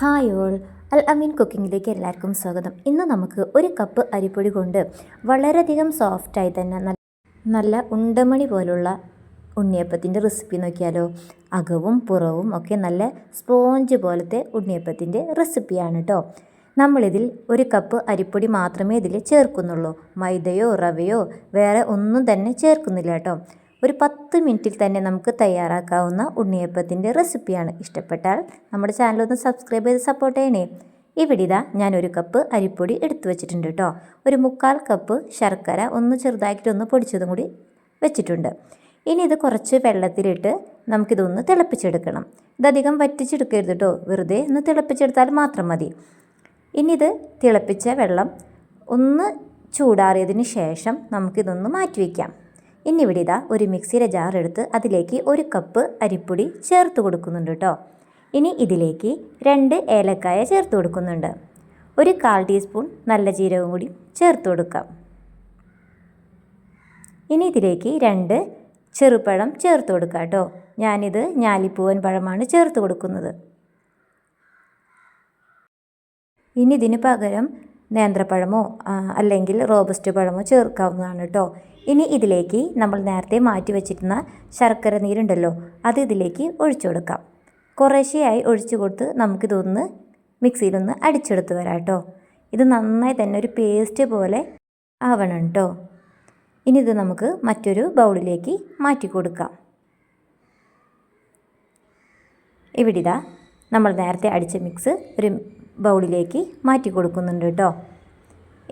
Hi all അൽ അമീൻ കുക്കിങ്ങിലേക്ക് എല്ലാവർക്കും സ്വാഗതം. ഇന്ന് നമുക്ക് ഒരു കപ്പ് അരിപ്പൊടി കൊണ്ട് വളരെയധികം സോഫ്റ്റായി തന്നെ നല്ല ഉണ്ടമണി പോലുള്ള ഉണ്ണിയപ്പത്തിന്റെ റെസിപ്പി നോക്കിയാലോ. അകവും പുറവും ഒക്കെ നല്ല സ്പോഞ്ച് പോലത്തെ ഉണ്ണിയപ്പത്തിന്റെ റെസിപ്പിയാണ് കേട്ടോ നമ്മളിതിൽ ഒരു കപ്പ് അരിപ്പൊടി മാത്രമേ ഇതിൽ ചേർക്കുന്നുള്ളൂ. മൈദയോ റവയോ വേറെ ഒന്നും തന്നെ ചേർക്കുന്നില്ല കേട്ടോ ഒരു പത്ത് മിനിറ്റിൽ തന്നെ നമുക്ക് തയ്യാറാക്കാവുന്ന ഉണ്ണിയപ്പത്തിന്റെ റെസിപ്പിയാണ്. ഇഷ്ടപ്പെട്ടാൽ നമ്മുടെ ചാനൽ ഒന്ന് സബ്സ്ക്രൈബ് ചെയ്ത് സപ്പോർട്ട് ചെയ്യണേ. ഇവിടെ ഇതാ ഒരു കപ്പ് അരിപ്പൊടി എടുത്തു വെച്ചിട്ടുണ്ട് കേട്ടോ. ഒരു മുക്കാൽ കപ്പ് ശർക്കര ഒന്ന് ചെറുതാക്കിയിട്ടൊന്ന് പൊടിച്ചതും കൂടി വെച്ചിട്ടുണ്ട്. ഇനി ഇത് കുറച്ച് വെള്ളത്തിലിട്ട് നമുക്കിതൊന്ന് തിളപ്പിച്ചെടുക്കണം. ഇതധികം വറ്റിച്ചെടുക്കരുത് കേട്ടോ. വെറുതെ ഒന്ന് തിളപ്പിച്ചെടുത്താൽ മാത്രം മതി. ഇനി ഇത് തിളപ്പിച്ച വെള്ളം ഒന്ന് ചൂടാറിയതിന് ശേഷം നമുക്കിതൊന്ന് മാറ്റി വയ്ക്കാം ഇനി ഇവിടെ ഇതാ ഒരു മിക്സിയുടെ ജാർ എടുത്ത് അതിലേക്ക് ഒരു കപ്പ് അരിപ്പൊടി ചേർത്ത് കൊടുക്കുന്നുണ്ട് കേട്ടോ. ഇനി ഇതിലേക്ക് രണ്ട് ഏലക്കായ ചേർത്ത് കൊടുക്കുന്നുണ്ട്. ഒരു കാൽ ടീസ്പൂൺ നല്ല ജീരകം കൂടി ചേർത്ത് കൊടുക്കാം. ഇനി ഇതിലേക്ക് രണ്ട് ചെറുപഴം ചേർത്ത് കൊടുക്കാം കേട്ടോ. ഞാനിത് ഞാലിപ്പൂവൻ പഴമാണ് ചേർത്ത് കൊടുക്കുന്നത്. ഇനി ഇതിന് പകരം നേന്ത്രപ്പഴമോ അല്ലെങ്കിൽ റോബസ്റ്റ് പഴമോ ചേർക്കാവുന്നതാണ് കേട്ടോ. ഇനി ഇതിലേക്ക് നമ്മൾ നേരത്തെ മാറ്റി വെച്ചിരുന്ന ശർക്കര നീരുണ്ടല്ലോ അത് ഇതിലേക്ക് ഒഴിച്ചു കൊടുക്കാം. കുറേശ്ശെയായി ഒഴിച്ചു കൊടുത്ത് നമുക്കിതൊന്ന് മിക്സിയിലൊന്ന് അടിച്ചെടുത്ത് വരാം കേട്ടോ. ഇത് നന്നായി തന്നെ ഒരു പേസ്റ്റ് പോലെ ആവണം കേട്ടോ. ഇനി ഇത് നമുക്ക് മറ്റൊരു ബൗളിലേക്ക് മാറ്റി കൊടുക്കാം. ഇവിടെ ഇതാ നമ്മൾ നേരത്തെ അടിച്ച മിക്സ് ഒരു ബൗളിലേക്ക് മാറ്റി കൊടുക്കുന്നുണ്ട് കേട്ടോ.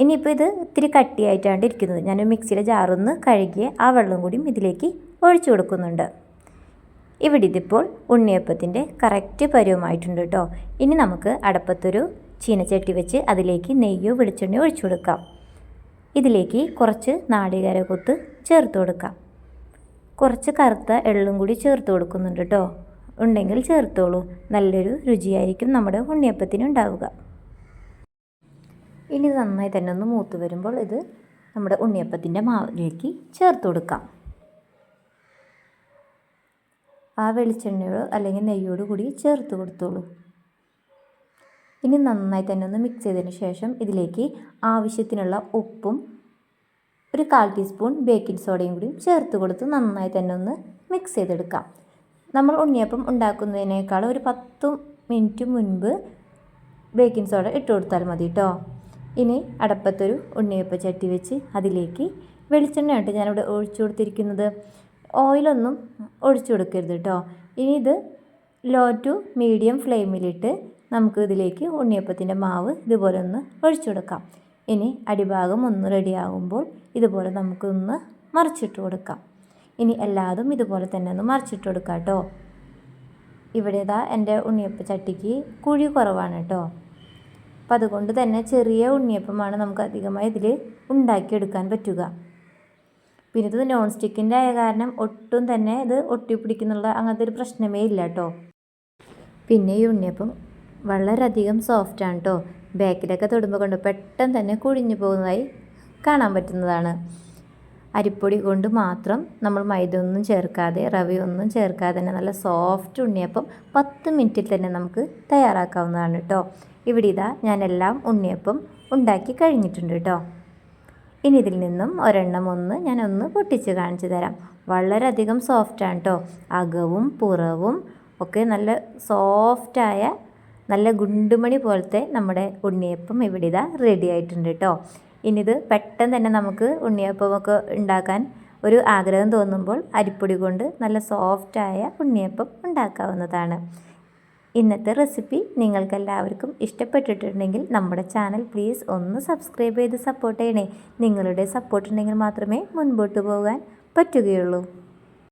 ഇനിയിപ്പോൾ ഇത് ഇത്തിരി കട്ടിയായിട്ടാണ് ഇരിക്കുന്നത്. ഞാൻ മിക്സിയുടെ ജാറൊന്ന് കഴുകിയ ആ വെള്ളം കൂടിയും ഇതിലേക്ക് ഒഴിച്ചു കൊടുക്കുന്നുണ്ട്. ഇവിടെ ഇതിപ്പോൾ ഉണ്ണിയപ്പത്തിന്റെ കറക്റ്റ് പരുവമായിട്ടുണ്ട് കേട്ടോ. ഇനി നമുക്ക് അടപ്പത്തൊരു ചീനച്ചട്ടി വെച്ച് അതിലേക്ക് നെയ്യോ വെളിച്ചെണ്ണയോ ഒഴിച്ചു കൊടുക്കാം. ഇതിലേക്ക് കുറച്ച് നാളികേര കൊത്ത് ചേർത്ത് കൊടുക്കാം. കുറച്ച് കറുത്ത എള്ളും കൂടി ചേർത്ത് കൊടുക്കുന്നുണ്ട് കേട്ടോ. ഉണ്ടെങ്കിൽ ചേർത്തോളൂ. നല്ലൊരു രുചിയായിരിക്കും നമ്മുടെ ഉണ്ണിയപ്പത്തിന് ഉണ്ടാവുക. ഇനി നന്നായി തന്നെ ഒന്ന് മൂത്ത് വരുമ്പോൾ ഇത് നമ്മുടെ ഉണ്ണിയപ്പത്തിന്റെ മാവിലേക്ക് ചേർത്ത് കൊടുക്കാം. ആ വെളിച്ചെണ്ണയോ അല്ലെങ്കിൽ നെയ്യോട് കൂടി ചേർത്ത് കൊടുത്തോളൂ. ഇനി നന്നായി തന്നെ ഒന്ന് മിക്സ് ചെയ്തതിന് ശേഷം ഇതിലേക്ക് ആവശ്യത്തിനുള്ള ഉപ്പും ഒരു കാൽ ടീസ്പൂൺ ബേക്കിംഗ് സോഡയും കൂടി ചേർത്ത് കൊടുത്ത് നന്നായി തന്നെ ഒന്ന് മിക്സ് ചെയ്തെടുക്കാം. നമ്മൾ ഉണ്ണിയപ്പം ഉണ്ടാക്കുന്നതിനേക്കാൾ ഒരു പത്ത് മിനിറ്റ് മുൻപ് ബേക്കിംഗ് സോഡ ഇട്ട് കൊടുത്താൽ മതി കേട്ടോ ഇനി അടപ്പത്തൊരു ഉണ്ണിയപ്പ ചട്ടി വെച്ച് അതിലേക്ക് വെളിച്ചെണ്ണ ഇട്ട് ഞാനിവിടെ ഒഴിച്ചു കൊടുത്തിരിക്കുന്നത്. ഓയിലൊന്നും ഒഴിച്ചു കൊടുക്കരുത് കേട്ടോ ഇനി ഇത് ലോ ടു മീഡിയം ഫ്ലെയിമിലിട്ട് നമുക്ക് ഇതിലേക്ക് ഉണ്ണിയപ്പത്തിന്റെ മാവ് ഇതുപോലെ ഒന്ന് ഒഴിച്ചു കൊടുക്കാം. ഇനി അടിഭാഗം ഒന്ന് റെഡിയാകുമ്പോൾ ഇതുപോലെ നമുക്കൊന്ന് മറിച്ചിട്ട് കൊടുക്കാം. ഇനി എല്ലാതും ഇതുപോലെ തന്നെ ഒന്ന് മറിച്ചിട്ട് കൊടുക്കാം കേട്ടോ ഇവിടെ എന്റെ ഉണ്ണിയപ്പ ചട്ടിക്ക് കുഴി കുറവാണ് കേട്ടോ അപ്പം അതുകൊണ്ട് തന്നെ ചെറിയ ഉണ്ണിയപ്പമാണ് നമുക്ക് അധികമായി ഇതിൽ ഉണ്ടാക്കിയെടുക്കാൻ പറ്റുക. പിന്നെ ഇത് നോൺ സ്റ്റിക്കിന്റെ ആയ കാരണം ഒട്ടും തന്നെ ഇത് ഒട്ടിപ്പിടിക്കുന്നുള്ള അങ്ങനത്തെ ഒരു പ്രശ്നമേ ഇല്ല കേട്ടോ പിന്നെ ഈ ഉണ്ണിയപ്പം വളരെയധികം ആണ് കേട്ടോ ബാക്കിലൊക്കെ തൊടുമ്പോൾ കൊണ്ട് പെട്ടെന്ന് തന്നെ കുഴിഞ്ഞു പോകുന്നതായി കാണാൻ പറ്റുന്നതാണ്. അരിപ്പൊടി കൊണ്ട് മാത്രം നമ്മൾ മൈദ ഒന്നും ചേർക്കാതെ റവയൊന്നും ചേർക്കാതെ തന്നെ നല്ല സോഫ്റ്റ് ഉണ്ണിയപ്പം പത്ത് മിനിറ്റിൽ തന്നെ നമുക്ക് തയ്യാറാക്കാവുന്നതാണ് കേട്ടോ. ഇവിടെ ഇതാ ഞാനെല്ലാം ഉണ്ണിയപ്പം ഉണ്ടാക്കി കഴിഞ്ഞിട്ടുണ്ട് കേട്ടോ. ഇനി ഇതിൽ നിന്നും ഒരെണ്ണം ഒന്ന് ഞാൻ ഒന്ന് പൊട്ടിച്ച് കാണിച്ചു തരാം. വളരെയധികം സോഫ്റ്റാണ് കേട്ടോ. അകവും പുറവും ഒക്കെ നല്ല സോഫ്റ്റായ നല്ല ഗുണ്ടുമണി പോലത്തെ നമ്മുടെ ഉണ്ണിയപ്പം ഇവിടെ ഇതാ റെഡി ആയിട്ടുണ്ട് കേട്ടോ. ഇനി ഇത് പെട്ടെന്ന് തന്നെ നമുക്ക് ഉണ്ണിയപ്പമൊക്കെ ഉണ്ടാക്കാൻ ഒരു ആഗ്രഹം തോന്നുമ്പോൾ അരിപ്പൊടി കൊണ്ട് നല്ല സോഫ്റ്റായ ഉണ്ണിയപ്പം ഉണ്ടാക്കാവുന്നതാണ്. ഇന്നത്തെ റെസിപ്പി നിങ്ങൾക്കെല്ലാവർക്കും ഇഷ്ടപ്പെട്ടിട്ടുണ്ടെങ്കിൽ നമ്മുടെ ചാനൽ പ്ലീസ് ഒന്ന് സബ്സ്ക്രൈബ് ചെയ്ത് സപ്പോർട്ട് ചെയ്യണേ. നിങ്ങളുടെ സപ്പോർട്ട് ഉണ്ടെങ്കിൽ മാത്രമേ മുൻപോട്ട് പോകാൻ പറ്റുകയുള്ളൂ.